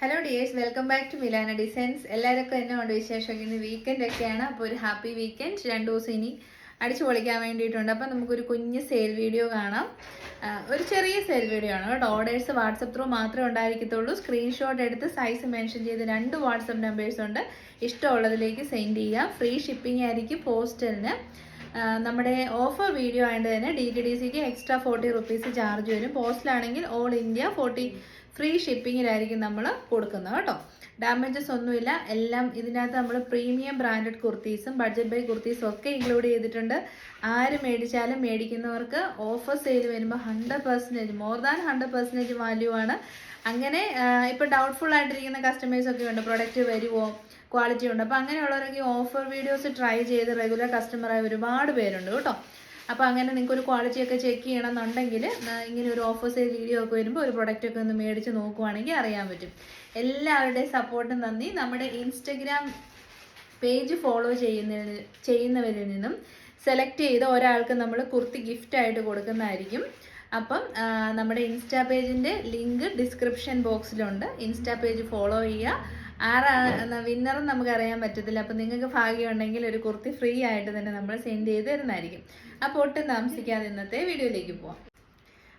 Hello dears welcome back to Milana designs എല്ലാവർക്കും എന്നെ കൊണ്ട് വിശേഷം ഇന്ന് വീക്കെൻഡ് ഒക്കെയാണ്. അപ്പോൾ ഒരു ഹാപ്പി വീക്കെൻഡ് രണ്ട് ദിവസം ഇനി അടിച്ചു പൊളിക്കാൻ വേണ്ടിയിട്ടുണ്ട്. അപ്പോൾ നമുക്കൊരു കുഞ്ഞ് സെയിൽ വീഡിയോ കാണാം. ഒരു ചെറിയ സെയിൽ വീഡിയോ ആണ് കേട്ടോ. ഓർഡേഴ്സ് വാട്സപ്പ് ത്രൂ മാത്രമേ ഉണ്ടായിരിക്കത്തുള്ളൂ. സ്ക്രീൻഷോട്ട് എടുത്ത് സൈസ് മെൻഷൻ ചെയ്ത് രണ്ട് വാട്സപ്പ് നമ്പേഴ്സ് ഉണ്ട്. ഇഷ്ടമുള്ളതിലേക്ക് സെൻഡ് ചെയ്യാം ഫ്രീ ഷിപ്പിംഗ് ആയിരിക്കും പോസ്റ്റലിന് നമ്മുടെ ഓഫർ വീഡിയോ ആയതുകൊണ്ട് തന്നെ ഡി ടി ഡി സിക്ക് എക്സ്ട്രാ ഫോർട്ടി റുപ്പീസ് ചാർജ് വരും. പോസ്റ്റിലാണെങ്കിൽ ഓൾ ഇന്ത്യ ഫോർട്ടി ഫ്രീ ഷിപ്പിങ്ങിലായിരിക്കും നമ്മൾ കൊടുക്കുന്നത് കേട്ടോ. ഡാമേജസ് ഒന്നുമില്ല. എല്ലാം ഇതിനകത്ത് നമ്മൾ പ്രീമിയം ബ്രാൻഡഡ് കുർത്തീസും ബഡ്ജറ്റ് ബൈ കുർത്തീസും ഒക്കെ ഇൻക്ലൂഡ് ചെയ്തിട്ടുണ്ട്. ആര് മേടിച്ചാലും മേടിക്കുന്നവർക്ക് ഓഫർ സെയിൽ വരുമ്പോൾ hundred percentage more than hundred percentage value ആണ്. അങ്ങനെ ഇപ്പോൾ ഡൗട്ട്ഫുൾ ആയിട്ടിരിക്കുന്ന കസ്റ്റമേഴ്സ് ഒക്കെ ഉണ്ട്. പ്രൊഡക്റ്റ് വരുമോ ക്വാളിറ്റി ഉണ്ട്? അപ്പോൾ അങ്ങനെയുള്ളവരൊക്കെ ഓഫർ വീഡിയോസ് ട്രൈ ചെയ്ത് റെഗുലർ കസ്റ്റമറായ ഒരുപാട് പേരുണ്ട് കേട്ടോ. അപ്പോൾ അങ്ങനെ നിങ്ങൾക്ക് ഒരു ക്വാളിറ്റി ഒക്കെ ചെക്ക് ചെയ്യണമെന്നുണ്ടെങ്കിൽ ഇങ്ങനെ ഒരു ഓഫർ വീഡിയോ ഒക്കെ വരുമ്പോൾ ഒരു പ്രൊഡക്റ്റ് ഒക്കെ ഒന്ന് മേടിച്ച് നോക്കുവാണെങ്കിൽ അറിയാൻ പറ്റും. എല്ലാവരുടെയും സപ്പോർട്ടും നന്ദി. നമ്മുടെ ഇൻസ്റ്റഗ്രാം പേജ് ഫോളോ ചെയ്യുന്ന ചെയ്യുന്നവരിൽ നിന്നും സെലക്ട് ചെയ്ത ഒരാൾക്ക് നമ്മൾ കുർത്തി ഗിഫ്റ്റ് ആയിട്ട് കൊടുക്കുന്നതായിരിക്കും. അപ്പം നമ്മുടെ ഇൻസ്റ്റാ പേജിന്റെ ലിങ്ക് ഡിസ്ക്രിപ്ഷൻ ബോക്സിലുണ്ട് ഇൻസ്റ്റാ പേജ് ഫോളോ ചെയ്യുക. ആരാണ് വിന്നറും നമുക്ക് അറിയാൻ പറ്റത്തില്ല. അപ്പം നിങ്ങൾക്ക് ഭാഗ്യമുണ്ടെങ്കിൽ ഒരു കുർത്തി ഫ്രീ ആയിട്ട് തന്നെ നമ്മൾ സെൻഡ് ചെയ്ത് തരുന്നതായിരിക്കും. അപ്പോൾ ഒട്ടും താമസിക്കാതെ ഇന്നത്തെ വീഡിയോയിലേക്ക് പോവാം.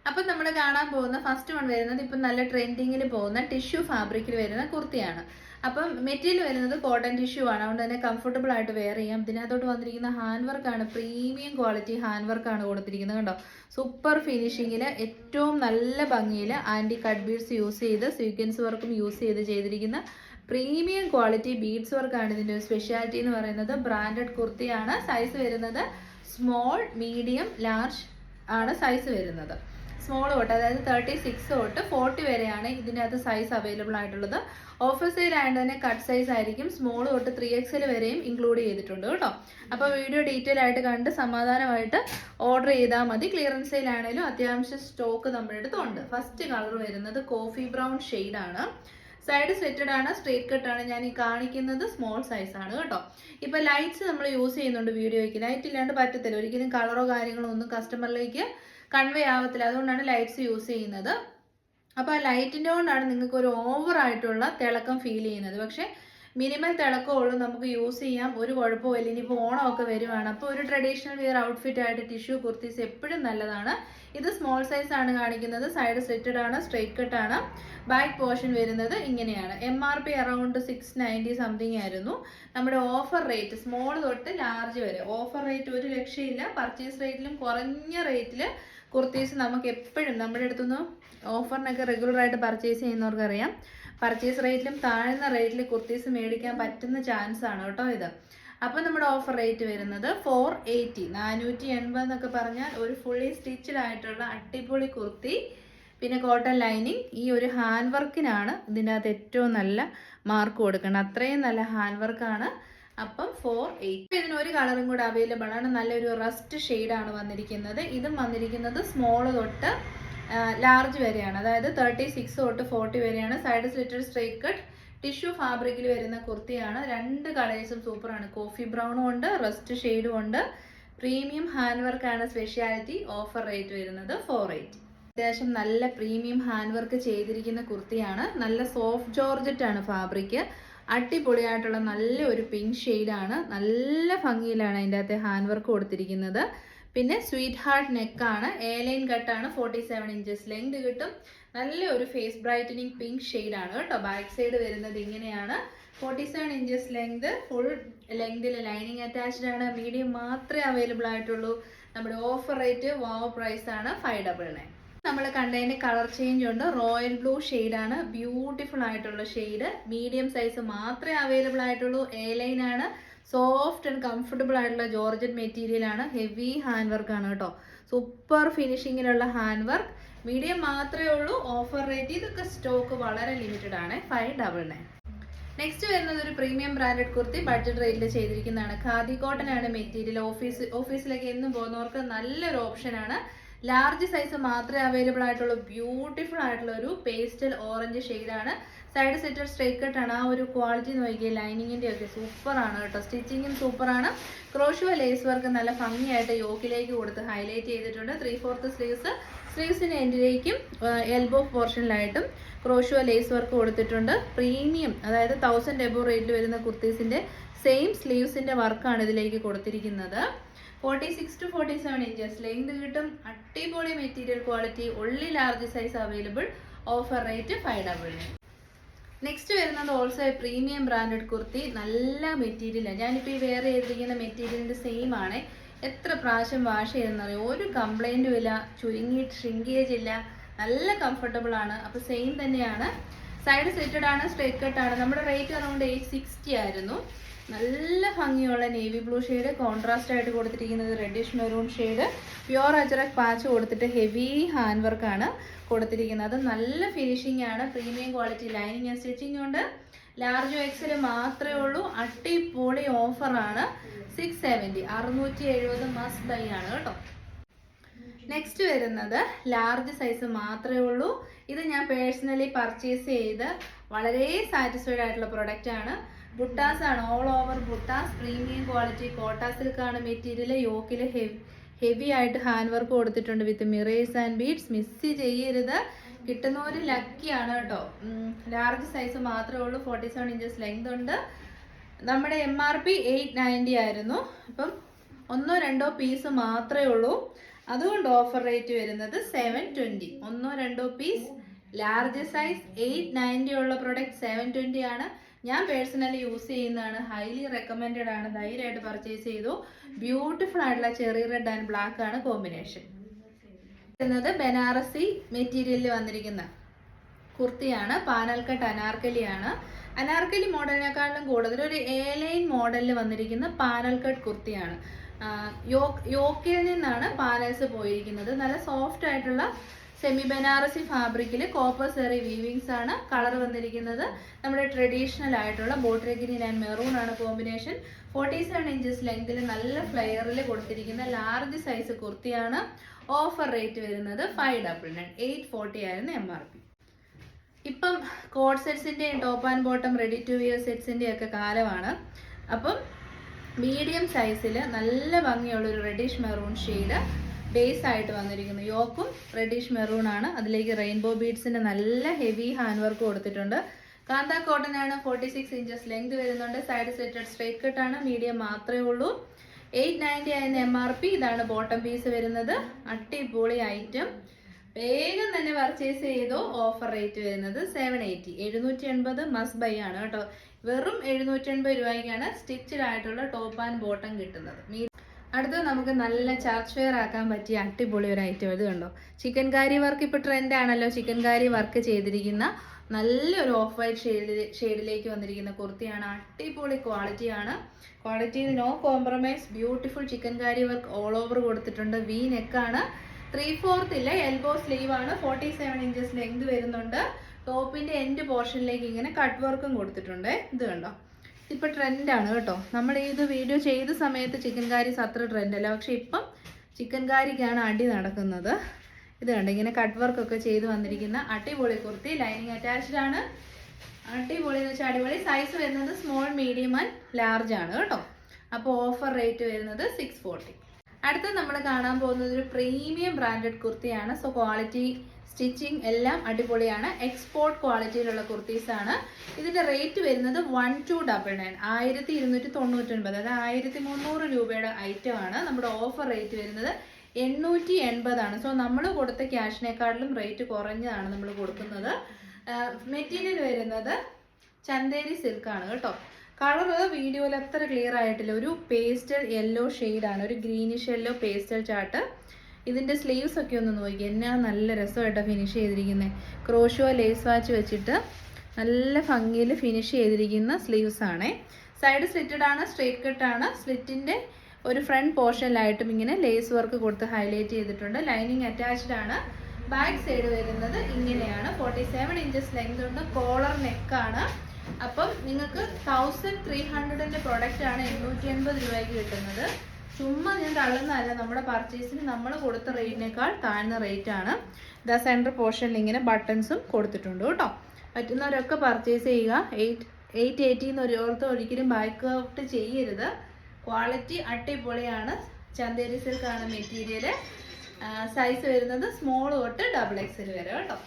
അപ്പം നമ്മൾ കാണാൻ പോകുന്ന ഫസ്റ്റ് വൺ വരുന്നത് ഇപ്പം നല്ല ട്രെൻഡിങ്ങിൽ പോകുന്ന ടിഷ്യൂ ഫാബ്രിക്കിൽ വരുന്ന കുർത്തിയാണ്. അപ്പം മെറ്റീരിയൽ വരുന്നത് കോട്ടൺ ടിഷ്യൂ ആണ്. അതുകൊണ്ട് തന്നെ കംഫർട്ടബിൾ ആയിട്ട് വെയർ ചെയ്യാം. ഇതിനകത്തോട്ട് വന്നിരിക്കുന്ന ഹാൻഡ് വർക്കാണ് പ്രീമിയം ക്വാളിറ്റി ഹാൻഡ് വർക്കാണ് കൊടുത്തിരിക്കുന്നത് കണ്ടോ? സൂപ്പർ ഫിനിഷിങ്ങിൽ ഏറ്റവും നല്ല ഭംഗിയിൽ ആന്റി കട്ട് ബീഡ്സ് യൂസ് ചെയ്ത് സ്വീക്വൻസ് വർക്കും യൂസ് ചെയ്ത് ചെയ്തിരിക്കുന്ന പ്രീമിയം ക്വാളിറ്റി ബീഡ്സ് വർക്കാണ് ഇതിന്റെ ഒരു സ്പെഷ്യാലിറ്റി എന്ന് പറയുന്നത്. ബ്രാൻഡഡ് കുർത്തിയാണ്. സൈസ് വരുന്നത് സ്മോൾ മീഡിയം ലാർജ് ആണ് സൈസ് വരുന്നത്. സ്മോൾ തൊട്ട് അതായത് തേർട്ടി സിക്സ് തൊട്ട് ഫോർട്ടി വരെയാണ് ഇതിനകത്ത് സൈസ് അവൈലബിൾ ആയിട്ടുള്ളത്. ഓഫർ ആയതുകൊണ്ട് തന്നെ കട്ട് സൈസ് ആയിരിക്കും. സ്മോൾ തൊട്ട് ത്രീ എക്സൽ വരെയും ഇൻക്ലൂഡ് ചെയ്തിട്ടുണ്ട് കേട്ടോ. അപ്പോൾ വീഡിയോ ഡീറ്റെയിൽ ആയിട്ട് കണ്ട് സമാധാനമായിട്ട് ഓർഡർ ചെയ്താൽ മതി. ക്ലിയറൻസ് സെയിൽ ആണെങ്കിലും അത്യാവശ്യം സ്റ്റോക്ക് നമ്മുടെ അടുത്തുണ്ട്. ഫസ്റ്റ് കളർ വരുന്നത് കോഫി ബ്രൗൺ ആണ്. സൈഡ് സ്ലിറ്റഡ് ആണ് സ്ട്രേറ്റ് കട്ട് ആണ്. ഞാൻ ഈ കാണിക്കുന്നത് സ്മോൾ സൈസ് ആണ് കേട്ടോ. ഇപ്പൊ ലൈറ്റ്സ് നമ്മൾ യൂസ് ചെയ്യുന്നുണ്ട് വീഡിയോയ്ക്ക് ലൈറ്റ് ഇല്ലാണ്ട് പറ്റത്തില്ല. ഒരിക്കലും കളറോ കാര്യങ്ങളോ ഒന്നും കസ്റ്റമറിലേക്ക് കൺവേ ആവത്തില്ല. അതുകൊണ്ടാണ് ലൈറ്റ്സ് യൂസ് ചെയ്യുന്നത്. അപ്പോൾ ആ ലൈറ്റിന്റെ കൊണ്ടാണ് നിങ്ങൾക്ക് ഒരു ഓവർ ആയിട്ടുള്ള തിളക്കം ഫീൽ ചെയ്യുന്നത്. പക്ഷേ മിനിമം തിളക്കമുള്ളൂ നമുക്ക് യൂസ് ചെയ്യാം. ഒരു കുഴപ്പമില്ല ഇനിയിപ്പോൾ ഓണമൊക്കെ വരുവാണ്. അപ്പോൾ ഒരു ട്രഡീഷണൽ വെയർ ഔട്ട്ഫിറ്റ് ആയിട്ട് ടിഷ്യൂ കുർത്തീസ് എപ്പോഴും നല്ലതാണ്. ഇത് സ്മോൾ സൈസ് ആണ് കാണിക്കുന്നത്. സൈഡ് സ്ലിറ്റഡ് ആണ് സ്ട്രൈറ്റ് കട്ട് ആണ്. ബാക്ക് പോർഷൻ വരുന്നത് ഇങ്ങനെയാണ്. M R P around six ninety something ആയിരുന്നു. നമ്മുടെ ഓഫർ റേറ്റ് സ്മോൾ തൊട്ട് ലാർജ് വരെ. ഓഫർ റേറ്റ് ഒരു രക്ഷയില്ല പർച്ചേസ് റേറ്റിലും കുറഞ്ഞ റേറ്റിൽ കുർത്തീസ് നമുക്ക് എപ്പോഴും നമ്മുടെ അടുത്തുനിന്ന് ഓഫറിനൊക്കെ റെഗുലറായിട്ട് പർച്ചേസ് ചെയ്യുന്നവർക്ക് അറിയാം പർച്ചേസ് റേറ്റിലും താഴ്ന്ന റേറ്റിൽ കുർത്തീസ് മേടിക്കാൻ പറ്റുന്ന ചാൻസ് ആണ് കേട്ടോ ഇത്. അപ്പോൾ നമ്മുടെ ഓഫർ റേറ്റ് വരുന്നത് ഫോർ എയ്റ്റി നാനൂറ്റി എൺപത് എന്നൊക്കെ പറഞ്ഞാൽ ഒരു ഫുള്ളി സ്റ്റിച്ചിലായിട്ടുള്ള അടിപൊളി കുർത്തി പിന്നെ കോട്ടൺ ലൈനിങ് ഈ ഒരു ഹാൻഡ് വർക്കിനാണ് ഇതിനകത്ത് ഏറ്റവും നല്ല മാർക്ക് കൊടുക്കുന്നത്. അത്രയും നല്ല ഹാൻഡ് വർക്കാണ് അപ്പം ഫോർ എയ്റ്റ് ഇതിന് ഒരു കളറും കൂടെ അവൈലബിൾ ആണ്. നല്ലൊരു റസ്റ്റ് ആണ് വന്നിരിക്കുന്നത്. ഇതും വന്നിരിക്കുന്നത് സ്മോൾ തൊട്ട് ലാർജ് വരെയാണ്. അതായത് തേർട്ടി സിക്സ് തൊട്ട് ഫോർട്ടി വരെയാണ്. Side slitted straight cut tissue ഫാബ്രിക്കിൽ വരുന്ന കുർത്തിയാണ്. രണ്ട് കളേഴ്സും സൂപ്പറാണ് കോഫി ബ്രൗണും ഉണ്ട് റസ്റ്റ് ഷെയ്ഡും ഉണ്ട്. പ്രീമിയം ഹാൻഡ് വർക്കാണ് സ്പെഷ്യാലിറ്റി ഓഫർ റേറ്റ് വരുന്നത് ഫോർ എയ്റ്റ് അത്യാവശ്യം നല്ല പ്രീമിയം ഹാൻഡ് വർക്ക് ചെയ്തിരിക്കുന്ന കുർത്തിയാണ്. നല്ല സോഫ്റ്റ് ജോർജറ്റ് ആണ് ഫാബ്രിക് അടിപൊളിയായിട്ടുള്ള നല്ല ഒരു പിങ്ക് ഷെയ്ഡാണ് നല്ല ഭംഗിയിലാണ് അതിന്റെ അകത്തെ ഹാൻഡ് വർക്ക് കൊടുത്തിരിക്കുന്നത്. പിന്നെ സ്വീറ്റ് ഹാർട്ട് നെക്കാണ് ലൈൻ കട്ടാണ് ഫോർട്ടി സെവൻ ഇഞ്ചസ് ലെങ്ത് കിട്ടും. നല്ല ഒരു ഫേസ് ബ്രൈറ്റനിങ് പിങ്ക് ഷെയ്ഡാണ് കേട്ടോ. ബാക്ക് സൈഡ് വരുന്നത് ഇങ്ങനെയാണ്. Forty seven inches length full ലെങ്തിൽ lining attached ആണ്. മീഡിയം മാത്രമേ അവൈലബിൾ ആയിട്ടുള്ളൂ. നമ്മുടെ ഓഫർ റേറ്റ് വാവ് പ്രൈസ് ആണ് ഫൈവ് ഡബിൾ നയൻ നമ്മൾ കണ്ടതിന്റെ കളർ ചേഞ്ച് ഉണ്ട്. റോയൽ ബ്ലൂ ആണ്. ബ്യൂട്ടിഫുൾ ആയിട്ടുള്ള ഷെയ്ഡ് മീഡിയം സൈസ് മാത്രമേ അവൈലബിൾ ആയിട്ടുള്ളൂ. എ ലൈൻ ആണ്. സോഫ്റ്റ് ആൻഡ് കംഫർട്ടബിൾ ആയിട്ടുള്ള ജോർജറ്റ് മെറ്റീരിയൽ ആണ്. ഹെവി ഹാൻഡ് വർക്ക് ആണ് കേട്ടോ. സൂപ്പർ ഫിനിഷിങ്ങിലുള്ള ഹാൻഡ് വർക്ക് മീഡിയം മാത്രമേ ഉള്ളൂ. ഓഫർ റേറ്റ് ഇതൊക്കെ സ്റ്റോക്ക് വളരെ ലിമിറ്റഡ് ആണ്. ഫൈവ് ഡബിൾ നയൻ നെക്സ്റ്റ് വരുന്നത് ഒരു പ്രീമിയം ബ്രാൻഡഡ് കുർത്തി. ബഡ്ജറ്റ് റേറ്റിൽ ചെയ്തിരിക്കുന്നതാണ്. ഖാദി കോട്ടൺ ആണ് മെറ്റീരിയൽ ഓഫീസ് ഓഫീസിലേക്ക് എന്നും പോകുന്നവർക്ക് നല്ലൊരു ഓപ്ഷനാണ് ലാർജ് സൈസ് മാത്രമേ അവൈലബിൾ ആയിട്ടുള്ളൂ. ബ്യൂട്ടിഫുൾ ആയിട്ടുള്ള ഒരു പേസ്റ്റൽ ഓറഞ്ച് ഷെയ്ഡാണ് സൈഡ് സെറ്റർ സ്ട്രൈറ്റ് കട്ട് ആണ് ആ ഒരു ക്വാളിറ്റി നോക്കിയ ലൈനിങ്ങിന്റെ ഒക്കെ സൂപ്പറാണ് കേട്ടോ. സ്റ്റിച്ചിങ്ങും സൂപ്പറാണ് ആണ്. ക്രോഷോ ലേസ് വർക്ക് നല്ല ഭംഗിയായിട്ട് യോക്കിലേക്ക് കൊടുത്ത് ഹൈലൈറ്റ് ചെയ്തിട്ടുണ്ട്. ത്രീ ഫോർത്ത് സ്ലീവ്സ് സ്ലീവ്സിന്റെ എൻഡിലേക്കും എൽബോ പോർഷനിലായിട്ടും ക്രോഷുവ ലേസ് വർക്ക് കൊടുത്തിട്ടുണ്ട്. പ്രീമിയം അതായത് തൗസൻഡ് എബോ റേറ്റിൽ വരുന്ന കുർത്തീസിന്റെ സെയിം സ്ലീവ്സിന്റെ വർക്കാണ് ഇതിലേക്ക് കൊടുത്തിരിക്കുന്നത്. Forty six to forty seven inches length കിട്ടും അടിപൊളി മെറ്റീരിയൽ ക്വാളിറ്റി ഉള്ളി large size available offer rate five double next വരുന്നത് ഓൾസോ പ്രീമിയം ബ്രാൻഡഡ് കുർത്തി നല്ല മെറ്റീരിയലാണ് ഞാനിപ്പോൾ ഈ വേറെ ചെയ്തിരിക്കുന്ന മെറ്റീരിയലിന്റെ സെയിം ആണ്. എത്ര പ്രാവശ്യം വാഷ് ചെയ്തെന്നറിയോ? ഒരു കംപ്ലൈന്റും ഇല്ല. ചുരുങ്ങി ഷ്രിങ്കേജ് ഇല്ല. നല്ല കംഫർട്ടബിൾ ആണ്. അപ്പോൾ സെയിം തന്നെയാണ്. സൈഡ് സെറ്റഡ് ആണ് സ്ട്രേറ്റ് കട്ട് ആണ്. നമ്മുടെ റേറ്റ് അറൗണ്ട് എയ്റ്റ് സിക്സ്റ്റി ആയിരുന്നു. നല്ല ഭംഗിയുള്ള നേവി ബ്ലൂ ഷെയ്ഡ് കോൺട്രാസ്റ്റ് ആയിട്ട് കൊടുത്തിരിക്കുന്നത് reddish maroon shade pure ajrak patch കൊടുത്തിട്ട് ഹെവി ഹാൻഡ് വർക്കാണ് കൊടുത്തിരിക്കുന്നത്. നല്ല ഫിനിഷിംഗ് ആണ്. Premium quality lining and stitching ഉണ്ട്. ലാർജ് എക്സിൽ മാത്രമേ ഉള്ളൂ. അടിപൊളി ഓഫറാണ് സിക്സ് സെവന്റി അറുന്നൂറ്റി എഴുപത് മസ്റ്റ് ബൈ ആണ് കേട്ടോ. നെക്സ്റ്റ് വരുന്നത് ലാർജ് സൈസ് മാത്രമേ ഉള്ളൂ. ഇത് ഞാൻ പേഴ്സണലി പർച്ചേസ് ചെയ്ത് വളരെ സാറ്റിസ്ഫൈഡ് ആയിട്ടുള്ള പ്രൊഡക്റ്റ് ആണ്. ബുട്ടാസ് ആണ് all over buttas premium quality kota സിൽക്കാണ് material യോക്കിൽ ഹെവി ഹെവി ആയിട്ട് ഹാൻഡ് വർക്ക് കൊടുത്തിട്ടുണ്ട് with mirrors and beads miss ചെയ്യരുത്. കിട്ടുന്നവര് ആണ് കേട്ടോ. ലാർജ് സൈസ് മാത്രമേ ഉള്ളൂ. ഫോർട്ടി സെവൻ ഇഞ്ചസ് ലെങ്ത് ഉണ്ട്. നമ്മുടെ M R P eight ninety ആയിരുന്നു. അപ്പം ഒന്നോ രണ്ടോ പീസ് മാത്രമേ ഉള്ളൂ. അതുകൊണ്ട് ഓഫർ റേറ്റ് വരുന്നത് സെവൻ ട്വന്റി ഒന്നോ രണ്ടോ piece large size eight ninety ഉള്ള പ്രൊഡക്റ്റ് സെവൻ ട്വന്റി ആണ്. ഞാൻ പേഴ്സണലി യൂസ് ചെയ്യുന്നതാണ് ഹൈലി റെക്കമെൻഡഡ് ആണ് ധൈര്യമായിട്ട് പർച്ചേസ് ചെയ്തു. ബ്യൂട്ടിഫുൾ ആയിട്ടുള്ള ചെറിയ റെഡ് ആൻഡ് ബ്ലാക്ക് ആണ് കോമ്പിനേഷൻ വരുന്നത് ബനാറസി മെറ്റീരിയലിൽ വന്നിരിക്കുന്ന കുർത്തിയാണ് പാനൽ കട്ട് അനാർക്കലിയാണ്. അനാർക്കലി മോഡലിനെക്കാളും കൂടുതൽ ഒരു എ ലൈൻ മോഡലിൽ വന്നിരിക്കുന്ന പാനൽ കട്ട് കുർത്തിയാണ് യോക്കിൽ നിന്നാണ് പാനൽസ് പോയിരിക്കുന്നത്. നല്ല സോഫ്റ്റ് ആയിട്ടുള്ള സെമി ബനാറസി ഫാബ്രിക്കിൽ കോപ്പർ സെറി വീവിങ്സ് ആണ് കളർ വന്നിരിക്കുന്നത്. നമ്മുടെ ട്രഡീഷണൽ ആയിട്ടുള്ള ബോട്ടിൽ ഗ്രീൻ ആൻഡ് മെറൂൺ ആണ് കോമ്പിനേഷൻ ഫോർട്ടി സെവൻ ഇഞ്ചസ് ലെങ്തിൽ നല്ല ഫ്ലെയറിൽ കൊടുത്തിരിക്കുന്ന ലാർജ് സൈസ് കുർത്തിയാണ് ഓഫർ റേറ്റ് വരുന്നത് five double nine eight forty ആയിരുന്നു എം ആർ പി ഇപ്പം code സെറ്റ്സിന്റെയും top and bottom ready to wear സെറ്റ്സിന്റെയും ഒക്കെ കാലമാണ്. അപ്പം മീഡിയം സൈസിൽ നല്ല ഭംഗിയുള്ള ഒരു റെഡിഷ് മെറൂൺ ഷെയ്ഡ് ബേസ് ആയിട്ട് വന്നിരിക്കുന്നു. യോക്കും റെഡിഷ് മെറൂൺ ആണ്. അതിലേക്ക് റെയിൻബോ ബീഡ്സിന്റെ നല്ല ഹെവി ഹാൻഡ് വർക്ക് കൊടുത്തിട്ടുണ്ട്. കാന്ത കോട്ടൺ ആണ്. ഫോർട്ടി സിക്സ് ഇഞ്ചസ് ലെങ്ത് വരുന്നുണ്ട്. സൈഡ് സെറ്റഡ് സ്ട്രേറ്റ് കട്ട് ആണ്. മീഡിയം മാത്രമേ ഉള്ളൂ. എയ്റ്റ് നയന്റി ആയിരുന്ന എം ആർ പി ഇതാണ് ബോട്ടം പീസ് വരുന്നത്. അടിപൊളി ഐറ്റം വേഗം തന്നെ പർച്ചേസ് ചെയ്തു. ഓഫർ റേറ്റ് വരുന്നത് സെവൻ എയ്റ്റി എഴുന്നൂറ്റി എൺപത് മസ് ബൈ ആണ് കേട്ടോ. വെറും എഴുന്നൂറ്റി എൺപത് രൂപയ്ക്കാണ് സ്റ്റിച്ചഡ് ആയിട്ടുള്ള ടോപ്പ് ആൻഡ് ബോട്ടം കിട്ടുന്നത്. അടുത്തത് നമുക്ക് നല്ല ചർച്ച് വെയർ ആക്കാൻ പറ്റിയ അടിപൊളി ഒരു ഐറ്റം ഇത് കണ്ടോ? ചിക്കൻ കാരി വർക്ക് ഇപ്പോൾ ട്രെൻഡ് ആണല്ലോ. ചിക്കൻ കാരി വർക്ക് ചെയ്തിരിക്കുന്ന നല്ലൊരു ഓഫ് വൈറ്റ് ഷെയ്ഡിൽ ഷെയ്ഡിലേക്ക് വന്നിരിക്കുന്ന കുർത്തിയാണ്. അടിപൊളി ക്വാളിറ്റിയാണ് ക്വാളിറ്റിയിൽ no compromise beautiful chikankari work all over കൊടുത്തിട്ടുണ്ട്. വി നെക്കാണ് ത്രീ ഫോർത്ത് ഇല്ല എൽബോ സ്ലീവ് ആണ്. ഫോർട്ടി സെവൻ ഇഞ്ചസ് ലെങ്ത് വരുന്നുണ്ട് ടോപ്പിന്റെ എൻഡ് പോർഷനിലേക്ക് ഇങ്ങനെ കട്ട് വർക്കും കൊടുത്തിട്ടുണ്ട്. ഇത് കണ്ടോ? ഇപ്പൊ ട്രെൻഡാണ് കേട്ടോ. നമ്മൾ ഇത് വീഡിയോ ചെയ്ത സമയത്ത് ചിക്കൻ കാരീസ് അത്ര ട്രെൻഡല്ല പക്ഷെ ഇപ്പം ചിക്കൻ കാരിക്കാണ് അടി നടക്കുന്നത്. ഇത് കണ്ടോ? ഇങ്ങനെ കട്ട് വർക്കൊക്കെ ചെയ്ത് വന്നിരിക്കുന്ന അടിപൊളി കുർത്തി ലൈനിങ് അറ്റാച്ച്ഡ് ആണ്. അടിപൊളി എന്ന് വെച്ചാൽ അടിപൊളി. സൈസ് വരുന്നത് സ്മോൾ മീഡിയം ആൻഡ് ലാർജ് ആണ് കേട്ടോ. അപ്പോൾ ഓഫർ റേറ്റ് വരുന്നത് സിക്സ് ഫോർട്ടി അടുത്ത നമ്മൾ കാണാൻ പോകുന്നത് ഒരു പ്രീമിയം ബ്രാൻഡഡ് കുർത്തിയാണ്. സോ ക്വാളിറ്റി സ്റ്റിച്ചിങ് എല്ലാം അടിപൊളിയാണ്. എക്സ്പോർട്ട് ക്വാളിറ്റിയിലുള്ള കുർത്തീസാണ് ആണ്. ഇതിന്റെ റേറ്റ് വരുന്നത് വൺ ടു ഡബിൾ നയൻ ആയിരത്തി ഇരുന്നൂറ്റി തൊണ്ണൂറ്റൊൻപത് അതായത് ആയിരത്തി മുന്നൂറ് രൂപയുടെ ഐറ്റം ആണ്. നമ്മുടെ ഓഫർ റേറ്റ് വരുന്നത് എണ്ണൂറ്റി എൺപതാണ് സോ നമ്മൾ കൊടുത്ത ക്യാഷിനേക്കാളിലും റേറ്റ് കുറഞ്ഞതാണ് നമ്മൾ കൊടുക്കുന്നത്. മെറ്റീരിയൽ വരുന്നത് ചന്തേരി സിൽക്കാണ് കേട്ടോ. കളർ വീഡിയോയിൽ അത്ര ക്ലിയർ ആയിട്ടില്ല. ഒരു പേസ്റ്റൽ യെല്ലോ ഷെയ്ഡാണ് ഒരു ഗ്രീനിഷ് യെല്ലോ പേസ്റ്റൽ ചാർട്ട് ഇതിന്റെ സ്ലീവ്സ് ഒക്കെ ഒന്ന് നോക്കി. എന്നാ നല്ല രസമായിട്ടാണ് ഫിനിഷ് ചെയ്തിരിക്കുന്നത് ക്രോഷോ ലേസ് വാച്ച് വെച്ചിട്ട് നല്ല ഭംഗിയിൽ ഫിനിഷ് ചെയ്തിരിക്കുന്ന സ്ലീവ്സ് ആണേ. സൈഡ് സ്ലിറ്റഡ് ആണ് സ്ട്രേറ്റ് കട്ട് ആണ്. സ്ലിറ്റിന്റെ ഒരു ഫ്രണ്ട് പോർഷനിലായിട്ടും ഇങ്ങനെ ലേസ് വർക്ക് കൊടുത്ത് ഹൈലൈറ്റ് ചെയ്തിട്ടുണ്ട്. ലൈനിങ് അറ്റാച്ച്ഡ് ആണ്. ബാക്ക് സൈഡ് വരുന്നത് ഇങ്ങനെയാണ്. ഫോർട്ടി സെവൻ ഇഞ്ചസ് ലെങ്ത് ഉണ്ട് കോളർ നെക്കാണ് അപ്പം നിങ്ങൾക്ക് തൗസൻഡ് ത്രീ ഹൺഡ്രഡിന്റെ പ്രോഡക്റ്റാണ് എണ്ണൂറ്റി എൺപത് രൂപയ്ക്ക് കിട്ടുന്നത്. ചുമ്മാ ഞാൻ തള്ളുന്നതല്ല. നമ്മുടെ പർച്ചേസിന് നമ്മൾ കൊടുത്ത റേറ്റിനേക്കാൾ താഴ്ന്ന റേറ്റ് ആണ്. ഇതാ സെന്റർ പോർഷനിൽ ഇങ്ങനെ ബട്ടൺസും കൊടുത്തിട്ടുണ്ട് കേട്ടോ. പറ്റുന്നവരൊക്കെ പർച്ചേസ് ചെയ്യുക. എയ്റ്റ് എയ്റ്റ് എയ്റ്റിന്ന് ഒരു ഓർത്ത് ഒരിക്കലും ബാക്ക് ഔട്ട് ചെയ്യരുത്. ക്വാളിറ്റി അടിപൊളിയാണ്. ചന്തേരി സിൽക്കാണ് മെറ്റീരിയൽ സൈസ് വരുന്നത് സ്മോൾ തൊട്ട് ഡബിൾ എക്സൽ വരെ കേട്ടോ.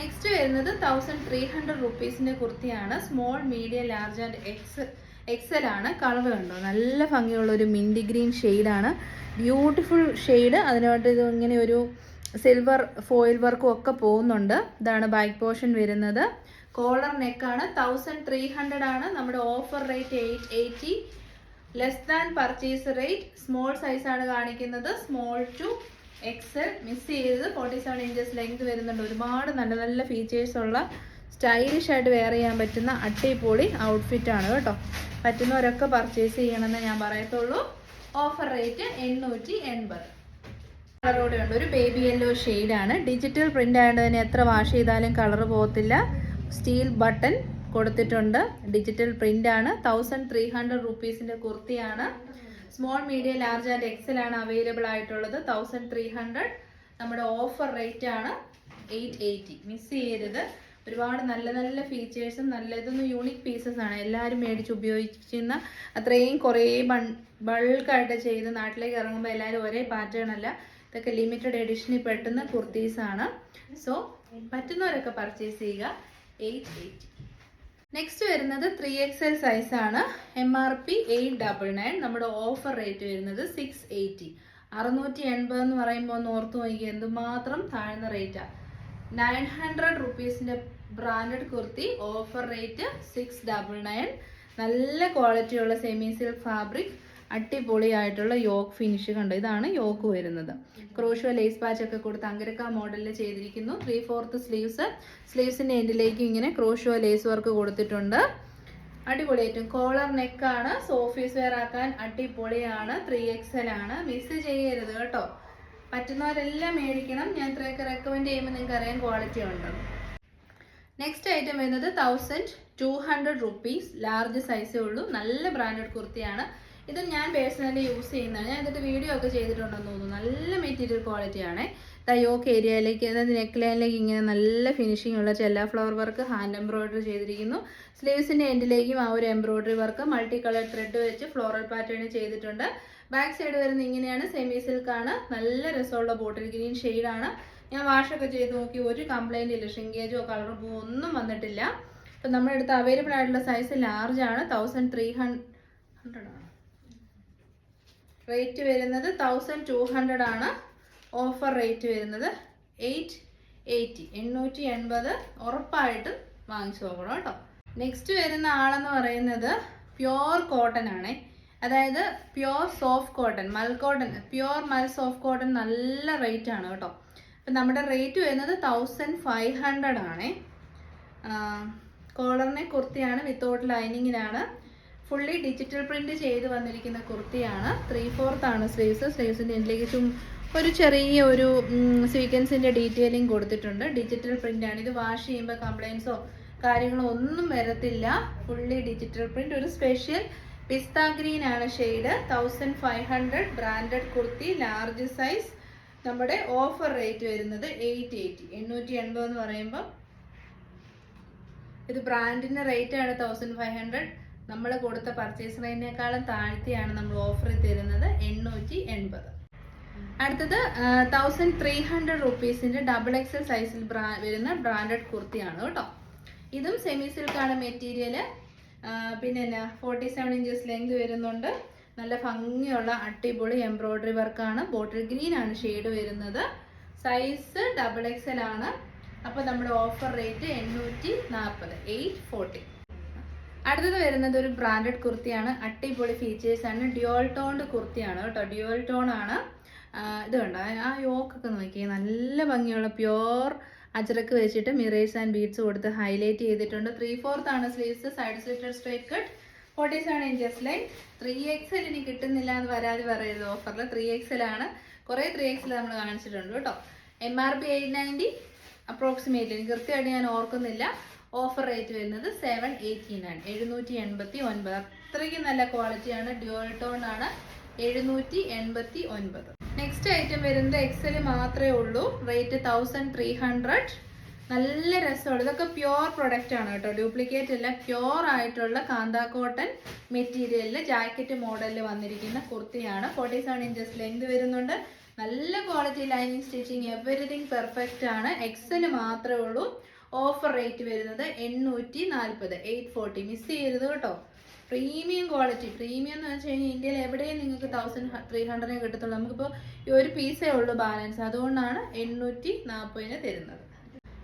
നെക്സ്റ്റ് വരുന്നത് തൗസൻഡ് ത്രീ ഹൺഡ്രഡ് റുപ്പീസിന്റെ കുർത്തിയാണ്. Small medium large and X XL ആണ്. കളർ കണ്ടോ? നല്ല ഭംഗിയുള്ള ഒരു മിൻഡി ഗ്രീൻ ഷെയ്ഡാണ് ബ്യൂട്ടിഫുൾ ഷെയ്ഡ് അതിനോട്ട് ഇത് ഇങ്ങനെ ഒരു സിൽവർ ഫോയിൽ വർക്കും ഒക്കെ പോകുന്നുണ്ട്. ഇതാണ് ബാക്ക് പോർഷൻ വരുന്നത്. കോളർ നെക്കാണ് തൗസൻഡ് ത്രീ ഹൺഡ്രഡ് ആണ്. നമ്മുടെ offer rate eight eighty less than purchase rate small സൈസാണ് കാണിക്കുന്നത്. സ്മോൾ ടു എക്സൽ മിസ് ചെയ്തത്. ഫോർട്ടി സെവൻ ഇഞ്ചസ് ലെങ്ത് വരുന്നുണ്ട്. ഒരുപാട് നല്ല നല്ല ഫീച്ചേഴ്സ് ഉള്ള സ്റ്റൈലിഷ് ആയിട്ട് വെയർ ചെയ്യാൻ പറ്റുന്ന അട്ടിപ്പൊളി ഔട്ട്ഫിറ്റ് ആണ് കേട്ടോ. പറ്റുന്നവരൊക്കെ പർച്ചേസ് ചെയ്യണമെന്ന് ഞാൻ പറയത്തുള്ളൂ. ഓഫർ റേറ്റ് എണ്ണൂറ്റി എൺപത്. കളറോടെ ഉണ്ട് ഒരു ബേബി യെല്ലോ ആണ്. ഡിജിറ്റൽ പ്രിന്റ് ആയതുകൊണ്ട് തന്നെ എത്ര വാഷ് ചെയ്താലും കളർ പോകത്തില്ല. സ്റ്റീൽ ബട്ടൺ കൊടുത്തിട്ടുണ്ട്. ഡിജിറ്റൽ പ്രിന്റ് ആണ്. തൗസൻഡ് ത്രീ ഹൺഡ്രഡ് റുപ്പീസിന്റെ കുർത്തിയാണ്. Small medium large and XL ആണ് അവൈലബിൾ ആയിട്ടുള്ളത്. തൗസൻഡ് ത്രീ ഹൺഡ്രഡ് നമ്മുടെ ഓഫർ റേറ്റ് ആണ് എയ്റ്റ് എയ്റ്റി മിസ് ചെയ്യരുത്. ഒരുപാട് നല്ല നല്ല ഫീച്ചേഴ്സും നല്ല ഇതൊന്നും യൂണിക് പീസസ് ആണ്. എല്ലാവരും മേടിച്ച് ഉപയോഗിക്കുന്ന അത്രയും കുറേ ബൺ ബൾക്കായിട്ട് ചെയ്ത് നാട്ടിലേക്ക് ഇറങ്ങുമ്പോൾ എല്ലാവരും ഒരേ പാറ്റേൺ അല്ല. ഇതൊക്കെ ലിമിറ്റഡ് എഡിഷനിൽ പെട്ടുന്ന കുർത്തീസാണ് സോ പറ്റുന്നവരൊക്കെ പർച്ചേസ് ചെയ്യുക. എയ്റ്റ് എയ്റ്റ് നെക്സ്റ്റ് വരുന്നത് ത്രീ എക്സ് എൽ സൈസ് ആണ്. M R P eight double nine നമ്മുടെ ഓഫർ റേറ്റ് വരുന്നത് സിക്സ് എയ്റ്റി അറുന്നൂറ്റി എൺപത് എന്ന് പറയുമ്പോൾ ഒന്ന് ഓർത്ത് നോക്കി എന്തുമാത്രം താഴ്ന്ന റേറ്റാണ് nine hundred റുപ്പീസിന്റെ branded kurti. Offer rate six double nine നല്ല ക്വാളിറ്റിയുള്ള സെമി സിൽക്ക് ഫാബ്രിക് അടിപൊളിയായിട്ടുള്ള യോക്ക് ഫിനിഷ് കണ്ടു? ഇതാണ് യോക്ക് വരുന്നത്. ക്രോഷോ ലേസ് പാച്ച് ഒക്കെ കൊടുത്ത് അങ്കരക്ക മോഡലിൽ ചെയ്തിരിക്കുന്നു. ത്രീ ഫോർത്ത് സ്ലീവ്സ് സ്ലീവ്സിന്റെ എൻഡിലേക്ക് ഇങ്ങനെ ക്രോഷോ ലേസ് വർക്ക് കൊടുത്തിട്ടുണ്ട്. അടിപൊളിയായിട്ടും കോളർ നെക്കാണ് സോഫീസ് വെയർ ആക്കാൻ അടിപൊളിയാണ്. ത്രീ എക്സൽ ആണ്. മിസ് ചെയ്യരുത് കേട്ടോ. പറ്റുന്നവരെല്ലാം മേടിക്കണം. ഞാൻ ഇത്രയൊക്കെ റെക്കമെൻഡ് ചെയ്യുമ്പോൾ നിങ്ങൾക്ക് അറിയാൻ ക്വാളിറ്റി ഉണ്ട്. നെക്സ്റ്റ് ഐറ്റം വരുന്നത് thousand two hundred rupees large സൈസേ ഉള്ളൂ. നല്ല ബ്രാൻഡഡ് കുർത്തിയാണ്. ഇത് ഞാൻ പേഴ്സണലി യൂസ് ചെയ്യുന്നതാണ്. ഞാൻ എന്നിട്ട് വീഡിയോ ഒക്കെ ചെയ്തിട്ടുണ്ടെന്ന് തോന്നുന്നു. നല്ല മെറ്റീരിയൽ ക്വാളിറ്റി ആണ്. തയോക്ക് ഏരിയയിലേക്ക് അതായത് നെക്ക് ലൈനിലേക്ക് ഇങ്ങനെ നല്ല ഫിനിഷിംഗ് ഉള്ള ചെല്ല ഫ്ലവർ വർക്ക് ഹാൻഡ് എംബ്രോയിഡറി ചെയ്തിരിക്കുന്നു. സ്ലീവ്സിന്റെ എൻഡിലേക്കും ആ ഒരു embroidery work multi colour thread വെച്ച് ഫ്ലോറൽ പാറ്റേൺ ചെയ്തിട്ടുണ്ട്. ബാക്ക് സൈഡ് വരുന്നത് ഇങ്ങനെയാണ്. സെമി സിൽക്ക് ആണ്. നല്ല രസമുള്ള ബോട്ടിൽ ഗ്രീൻ ആണ്. ഞാൻ വാഷൊക്കെ ചെയ്ത് നോക്കി. ഒരു കംപ്ലൈന്റ് ഇല്ല. ഷിങ്കേജോ കളർ ഒന്നും വന്നിട്ടില്ല. അപ്പം നമ്മുടെ അടുത്ത് അവൈലബിൾ ആയിട്ടുള്ള സൈസ് ലാർജ് ആണ്. തൗസൻഡ് ത്രീ ഹൺഡ്രഡ് ആണ്. റേറ്റ് വരുന്നത് തൗസൻഡ് ടു ഹൺഡ്രഡ് ആണ്. ഓഫർ റേറ്റ് വരുന്നത് എയ്റ്റ് എയ്റ്റി എണ്ണൂറ്റി എൺപത് ഉറപ്പായിട്ടും വാങ്ങിച്ചു നോക്കണം കേട്ടോ. നെക്സ്റ്റ് വരുന്ന ആളെന്ന് പറയുന്നത് പ്യോർ കോട്ടൺ ആണേ. അതായത് pure soft cotton mul cotton pure mul soft cotton നല്ല റേറ്റ് ആണ് കേട്ടോ. അപ്പം നമ്മുടെ റേറ്റ് വരുന്നത് തൗസൻഡ് ഫൈവ് ഹൺഡ്രഡ് ആണേ. കോളറിനെ കുർത്തിയാണ് വിത്തൗട്ട് ലൈനിങ്ങിനാണ് ഫുള്ളി ഡിജിറ്റൽ പ്രിന്റ് ചെയ്ത് വന്നിരിക്കുന്ന കുർത്തിയാണ്. ത്രീ ഫോർത്ത് ആണ് സ്ലീവ്സ് സ്ലീവ്സിന്റെ ചും ഒരു ചെറിയ ഒരു സീക്വൻസിന്റെ ഡീറ്റെയിലിംഗ് കൊടുത്തിട്ടുണ്ട്. ഡിജിറ്റൽ പ്രിന്റ് ആണ്. ഇത് വാഷ് ചെയ്യുമ്പോൾ കംപ്ലൈൻസോ കാര്യങ്ങളോ ഒന്നും വരത്തില്ല. ഫുള്ളി ഡിജിറ്റൽ പ്രിന്റ് ഒരു സ്പെഷ്യൽ പിസ്ത ഗ്രീൻ ആണ് shade thousand five hundred branded kurti large size നമ്മുടെ ഓഫർ റേറ്റ് വരുന്നത് എയ്റ്റ് എയ്റ്റി എണ്ണൂറ്റി എൺപത് എന്ന് പറയുമ്പോൾ ഇത് ബ്രാൻഡിന്റെ റേറ്റ് ആണ് തൗസൻഡ് ഫൈവ് ഹൺഡ്രഡ് നമ്മൾ കൊടുത്ത പർച്ചേസ് റേറ്റിനേക്കാളും താഴ്ത്തിയാണ് നമ്മൾ ഓഫർ തരുന്നത് എണ്ണൂറ്റി എൺപത് അടുത്തത് തൗസൻഡ് ത്രീ ഹൺഡ്രഡ് റുപ്പീസിന്റെ ഡബിൾ എക്സൽ സൈസിൽ വരുന്ന ബ്രാൻഡഡ് കുർത്തിയാണ് കേട്ടോ. ഇതും സെമി സിൽക്കാണ് മെറ്റീരിയൽ പിന്നെ എന്നാ ഫോർട്ടി സെവൻ ഇഞ്ചസ് ലെങ്ത് വരുന്നുണ്ട്. നല്ല ഭംഗിയുള്ള അടിപൊളി എംബ്രോയ്ഡറി വർക്കാണ് ബോട്ടിൽ ഗ്രീൻ ആണ് ഷെയ്ഡ് വരുന്നത്. സൈസ് ഡബിൾ എക്സ് എൽ ആണ്. അപ്പോൾ നമ്മുടെ ഓഫർ റേറ്റ് എണ്ണൂറ്റി നാൽപ്പത് എയ്റ്റ് ഫോർട്ടി അടുത്തത് വരുന്നത് ഒരു ബ്രാൻഡഡ് കുർത്തിയാണ്. അടിപൊളി ആണ്. ഡ്യുവൽ ടോൺഡ് കുർത്തിയാണ് കേട്ടോ. ഡ്യുവൽ ടോൺ ആണ്. ഇത് കണ്ടോ? ആ യോക്കൊക്കെ നോക്കിയേ. നല്ല ഭംഗിയുള്ള പ്യോർ അജറക്ക് വെച്ചിട്ട് മിറേഴ്സ് ആൻഡ് ബീഡ്സ് കൊടുത്ത് ഹൈലൈറ്റ് ചെയ്തിട്ടുണ്ട്. ത്രീ ഫോർത്ത് ആണ് sleeves side slitted straight cut forty seven inches line three XL ഇനി കിട്ടുന്നില്ല എന്ന് വരാതെ പറയരുത് ഓഫറിൽ ത്രീ എക്സൽ ആണ്. കുറേ ത്രീ എക്സൽ നമ്മൾ കാണിച്ചിട്ടുണ്ട് കേട്ടോ. M R P eight ninety approximately എനിക്ക് കൃത്യമായിട്ട് ഞാൻ ഓർക്കുന്നില്ല. ഓഫർ റേറ്റ് വരുന്നത് സെവൻ എയ്റ്റി നയൻ എഴുന്നൂറ്റി എൺപത്തി ഒൻപത്. അത്രയ്ക്കും നല്ല ക്വാളിറ്റിയാണ് ഡ്യുവൽ ടോൺ ആണ്. എഴുന്നൂറ്റി എൺപത്തി ഒൻപത്. നെക്സ്റ്റ് ഐറ്റം വരുന്നത് എക്സൽ മാത്രമേ ഉള്ളൂ. റേറ്റ് തൗസൻഡ് ത്രീ ഹൺഡ്രഡ് നല്ല രസമുള്ള ഇതൊക്കെ പ്യുർ പ്രൊഡക്റ്റ് ആണ് കേട്ടോ. ഡ്യൂപ്ലിക്കേറ്റ് അല്ല പ്യുർ ആയിട്ടുള്ള കാന്താ കോട്ടൺ മെറ്റീരിയലിൽ ജാക്കറ്റ് മോഡലിൽ വന്നിരിക്കുന്ന കുർത്തിയാണ്. ഫോർട്ടി സെവൻ ഇഞ്ചസ് ലെങ്ത് വരുന്നുണ്ട്. നല്ല quality lining stitching everything perfect ആണ്. എക്സൽ മാത്രമേ ഉള്ളൂ. ഓഫർ റേറ്റ് വരുന്നത് എണ്ണൂറ്റി നാൽപ്പത് എയ്റ്റ് ഫോർട്ടി മിസ് ചെയ്യരുത് കേട്ടോ. Premium quality. പ്രീമിയം എന്ന് വെച്ച് കഴിഞ്ഞാൽ ഇന്ത്യയിൽ എവിടെയും നിങ്ങൾക്ക് തൗസൻഡ് ത്രീ ഹൺഡ്രഡിനെ കിട്ടത്തുള്ളൂ. നമുക്കിപ്പോൾ ഒരു പീസേ ഉള്ളൂ ബാലൻസ് അതുകൊണ്ടാണ് എണ്ണൂറ്റി നാൽപ്പതിന് തരുന്നത്.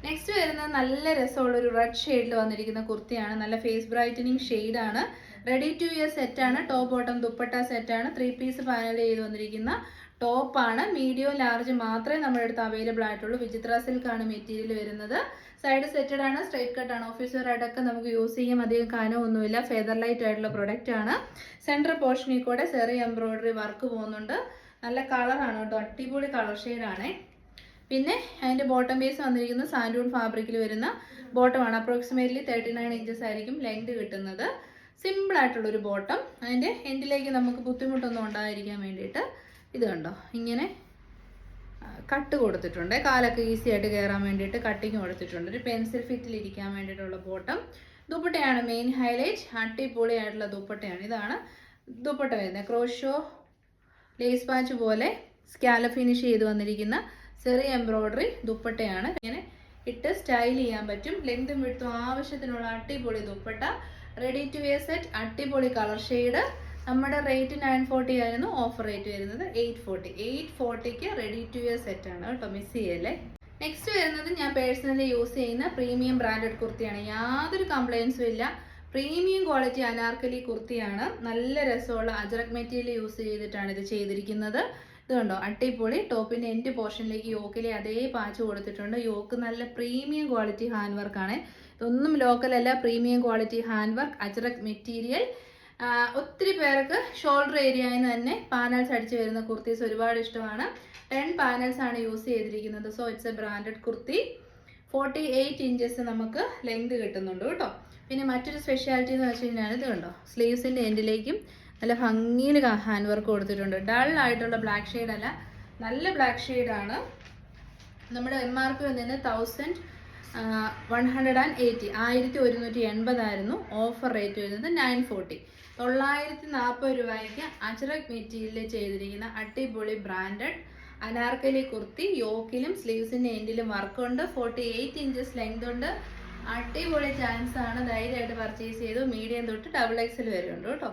നെക്സ്റ്റ് വരുന്നത് നല്ല രസമുള്ള ഒരു റെഡ് ഷെയ്ഡിൽ വന്നിരിക്കുന്ന കുർത്തിയാണ്. നല്ല ഫേസ് ബ്രൈറ്റനിങ് ഷെയ്ഡാണ് റെഡി ടു ഇയർ സെറ്റാണ് ടോപ്പ് ബോട്ടം ദുപ്പട്ട സെറ്റാണ് ത്രീ പീസ് പാനൽ ചെയ്ത് വന്നിരിക്കുന്ന ടോപ്പാണ് മീഡിയം ലാർജ് മാത്രമേ നമ്മുടെ അടുത്ത് അവൈലബിൾ ആയിട്ടുള്ളൂ. വിചിത്ര സിൽക്കാണ് മെറ്റീരിയൽ വരുന്നത്. സൈഡ് സെറ്റഡ് ആണ് സ്ട്രൈറ്റ് കട്ട് ആണ്. ഓഫീസർ ആയിട്ടൊക്കെ നമുക്ക് യൂസ് ചെയ്യാം. അധികം കനമൊന്നുമില്ല ഫെദർ ലൈറ്റ് ആയിട്ടുള്ള പ്രൊഡക്റ്റ് ആണ്. സെൻട്രൽ പോർഷനിൽ കൂടെ ചെറിയ എംബ്രോയിഡറി വർക്ക് പോകുന്നുണ്ട്. നല്ല കളറാണ് കേട്ടോ. അടിപൊളി കളർ ഷെയ്ഡാണേ പിന്നെ അതിന്റെ ബോട്ടം ബേസ് വന്നിരിക്കുന്ന സാൻഡൂൺ ഫാബ്രിക്കിൽ വരുന്ന ബോട്ടമാണ് അപ്രോക്സിമേറ്റ്ലി തേർട്ടി നയൻ ഇഞ്ചസ് ആയിരിക്കും ലെങ്ത് കിട്ടുന്നത്. സിമ്പിൾ ആയിട്ടുള്ളൊരു ബോട്ടം അതിന്റെ എൻഡിലേക്ക് നമുക്ക് ബുദ്ധിമുട്ടൊന്നും ഉണ്ടായിരിക്കാൻ വേണ്ടിയിട്ട് ഇത് കണ്ടോ? ഇങ്ങനെ കട്ട് കൊടുത്തിട്ടുണ്ട്. കാലൊക്കെ ഈസി ആയിട്ട് കയറാൻ വേണ്ടിയിട്ട് കട്ടിങ് കൊടുത്തിട്ടുണ്ട്. ഒരു പെൻസിൽ ഫിറ്റിൽ ഇരിക്കാൻ വേണ്ടിയിട്ടുള്ള ബോട്ടം. ദുപ്പട്ടയാണ് മെയിൻ ഹൈലൈറ്റ് അടിപൊളി ആയിട്ടുള്ള ദുപ്പട്ടയാണ്. ഇതാണ് ദുപ്പട്ട വരുന്നത്. ക്രോഷോ ലേസ് പാച്ച് പോലെ സ്കാല ഫിനിഷ് ചെയ്ത് വന്നിരിക്കുന്ന ചെറിയ എംബ്രോയ്ഡറി ദുപ്പട്ടയാണ്. ഇങ്ങനെ ഇട്ട് സ്റ്റൈൽ ചെയ്യാൻ പറ്റും. ലെങ്തും വിടുത്തും ആവശ്യത്തിനുള്ള അട്ടിപൊളി dupatta. Ready to wear set അട്ടിപൊളി colour shade നമ്മുടെ റേറ്റ് നയൻ ഫോർട്ടി ആയിരുന്നു ഓഫർ റേറ്റ് വരുന്നത് എയ്റ്റ് ഫോർട്ടി എയ്റ്റ് ഫോർട്ടിക്ക് റെഡി ടു ഇയർ ആണ് കേട്ടോ മിസ് ചെയ്യല്ലേ? നെക്സ്റ്റ് വരുന്നത് ഞാൻ പേഴ്സണലി യൂസ് ചെയ്യുന്ന പ്രീമിയം ബ്രാൻഡഡ് കുർത്തിയാണ്. യാതൊരു കംപ്ലൈൻസും ഇല്ല. പ്രീമിയം ക്വാളിറ്റി അനാർക്കലി കുർത്തിയാണ്. നല്ല രസമുള്ള അജറക് മെറ്റീരിയൽ യൂസ് ചെയ്തിട്ടാണ് ഇത് ചെയ്തിരിക്കുന്നത്. ഇത് കണ്ടോ? അട്ടിപ്പൊളി ടോപ്പിന്റെ എന്റെ പോർഷനിലേക്ക് യോക്കിലെ അതേ പാച്ച് കൊടുത്തിട്ടുണ്ട്. യോക്ക് നല്ല പ്രീമിയം ക്വാളിറ്റി ഹാൻഡ് വർക്കാണ് ഇതൊന്നും ലോക്കലല്ല premium quality hand work ajrak material ഒത്തിരി പേർക്ക് ഷോൾഡർ ഏരിയയിൽ നിന്ന് തന്നെ പാനൽസ് അടിച്ച് വരുന്ന കുർത്തീസ് ഒരുപാട് ഇഷ്ടമാണ്. ടെൻ പാനൽസ് ആണ് യൂസ് ചെയ്തിരിക്കുന്നത്. So it's a branded kurti. Forty eight inches നമുക്ക് ലെങ്ത് കിട്ടുന്നുണ്ട് കേട്ടോ. പിന്നെ മറ്റൊരു സ്പെഷ്യാലിറ്റി എന്ന് വെച്ച് കഴിഞ്ഞാൽ ഇത് കണ്ടോ? സ്ലീവ്സിന്റെ എൻഡിലേക്കും നല്ല ഭംഗിയിൽ ഹാൻഡ് വർക്ക് കൊടുത്തിട്ടുണ്ട്. ഡൾ ആയിട്ടുള്ള ബ്ലാക്ക് ഷെയ്ഡ് അല്ല നല്ല ബ്ലാക്ക് ഷെയ്ഡാണ് നമ്മുടെ എം ആർ പി വന്നിരുന്ന thousand one hundred and eighty ആയിരത്തി ഒരുന്നൂറ്റി എൺപതായിരുന്നു. ഓഫർ റേറ്റ് വരുന്നത് നയൻ ഫോർട്ടി തൊള്ളായിരത്തി നാൽപ്പത് രൂപയ്ക്ക് അജ്രക് മെറ്റീരിയലിൽ ചെയ്തിരിക്കുന്ന അടിപൊളി ബ്രാൻഡഡ് അനാർക്കലി കുർത്തി യോക്കിലും സ്ലീവ്സിന്റെ എൻഡിലും വർക്കുണ്ട്. ഫോർട്ടി എയ്റ്റ് ഇഞ്ചസ് ലെങ്ത് ഉണ്ട്. അടിപൊളി ചാൻസ് ആണ്. ധൈര്യമായിട്ട് പർച്ചേസ് ചെയ്തു. മീഡിയം തൊട്ട് ഡബിൾ എക്സൽ വരെ ഉണ്ട് കേട്ടോ.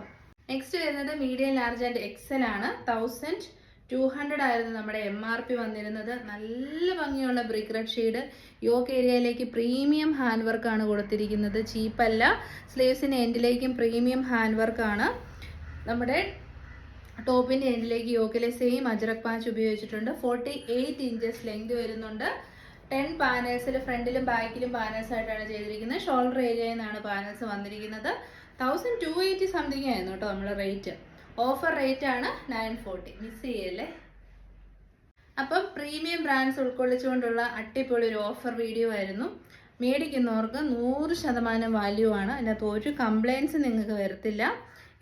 നെക്സ്റ്റ് വരുന്നത് മീഡിയം ലാർജ് ആൻഡ് എക്സൽ ആണ്. തൗസൻഡ് ടു ഹൺഡ്രഡ് ആയിരുന്നു നമ്മുടെ എം ആർ പി വന്നിരുന്നത്. നല്ല ഭംഗിയുള്ള ബ്രിക്ക് റെഡ് ഷെയ്ഡ് യോക്ക് ഏരിയയിലേക്ക് പ്രീമിയം ഹാൻഡ് വർക്കാണ് കൊടുത്തിരിക്കുന്നത്. ചീപ്പല്ല സ്ലീവ്സിന്റെ എൻഡിലേക്കും പ്രീമിയം ഹാൻഡ് വർക്കാണ് നമ്മുടെ ടോപ്പിന്റെ എൻഡിലേക്ക് യോക്കിലെ സെയിം അജറക് പാച്ച് ഉപയോഗിച്ചിട്ടുണ്ട്. ഫോർട്ടി എയ്റ്റ് ഇഞ്ചസ് ലെങ്ത് വരുന്നുണ്ട് ടെൻ പാനൽസിൽ ഫ്രണ്ടിലും ബാക്കിലും പാനൽസ് ആയിട്ടാണ് ചെയ്തിരിക്കുന്നത്. ഷോൾഡർ ഏരിയയിൽ നിന്നാണ് പാനൽസ് വന്നിരിക്കുന്നത്. തൗസൻഡ് ടു എയ്റ്റി സംതിങ് ആയിരുന്നു കേട്ടോ നമ്മുടെ റേറ്റ് ഓഫർ റേറ്റ് ആണ് നയൻ ഫോർട്ടി മിസ് ചെയ്യല്ലേ? അപ്പം പ്രീമിയം ബ്രാൻഡ്സ് ഉൾക്കൊള്ളിച്ചുകൊണ്ടുള്ള അടിപൊളി ഒരു ഓഫർ വീഡിയോ ആയിരുന്നു. മേടിക്കുന്നവർക്ക് നൂറ് ശതമാനം വാല്യൂ ആണ്. അതിനകത്ത് ഒരു കംപ്ലയിൻസ് നിങ്ങൾക്ക് വരത്തില്ല.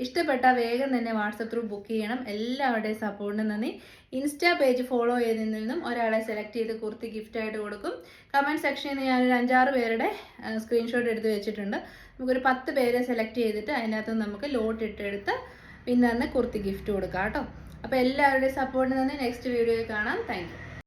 ഇഷ്ടപ്പെട്ട വേഗം തന്നെ വാട്സപ്പ് ത്രൂ ബുക്ക് ചെയ്യണം. എല്ലാവരുടെയും സപ്പോർട്ടിന് നന്ദി. ഇൻസ്റ്റാ പേജ് ഫോളോ ചെയ്തതിൽ നിന്നും ഒരാളെ സെലക്ട് ചെയ്ത് കുർത്തി ഗിഫ്റ്റ് ആയിട്ട് കൊടുക്കും. കമന്റ് സെക്ഷനിൽ നിന്ന് ഞാനൊരു അഞ്ചാറ് പേരുടെ സ്ക്രീൻഷോട്ട് എടുത്ത് വെച്ചിട്ടുണ്ട്. നമുക്കൊരു പത്ത് പേരെ സെലക്ട് ചെയ്തിട്ട് അതിനകത്ത് നമുക്ക് ലോട്ട് ഇട്ടെടുത്ത് വിന്നറിന് കുർത്തി ഗിഫ്റ്റ് കൊടുക്കാം കേട്ടോ അപ്പോൾ എല്ലാവരുടെയും സപ്പോർട്ടിൽ നിന്ന് നെക്സ്റ്റ് വീഡിയോയിൽ കാണാം. താങ്ക്